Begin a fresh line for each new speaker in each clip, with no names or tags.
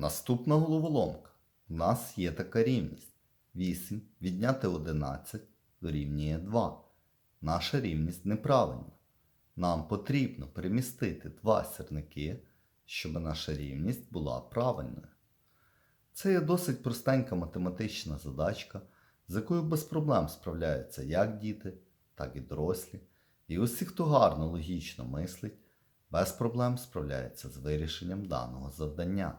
Наступна головоломка. У нас є така рівність. 8 відняти 11 дорівнює 2. Наша рівність неправильна. Нам потрібно перемістити два сірники, щоб наша рівність була правильною. Це є досить простенька математична задачка, з якою без проблем справляються як діти, так і дорослі. І усі, хто гарно логічно мислить, без проблем справляється з вирішенням даного завдання.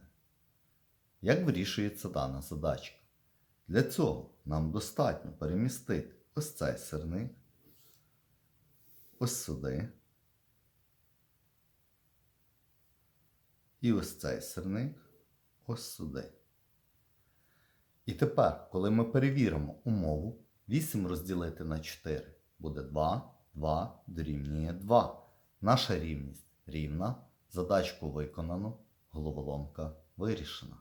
Як вирішується дана задачка? Для цього нам достатньо перемістити ось цей сирник, ось сюди. І ось цей сирник ось сюди. І тепер, коли ми перевіримо умову, 8 розділити на 4 буде 2, 2 дорівнює 2. Наша рівність рівна, задачку виконано, головоломка вирішена.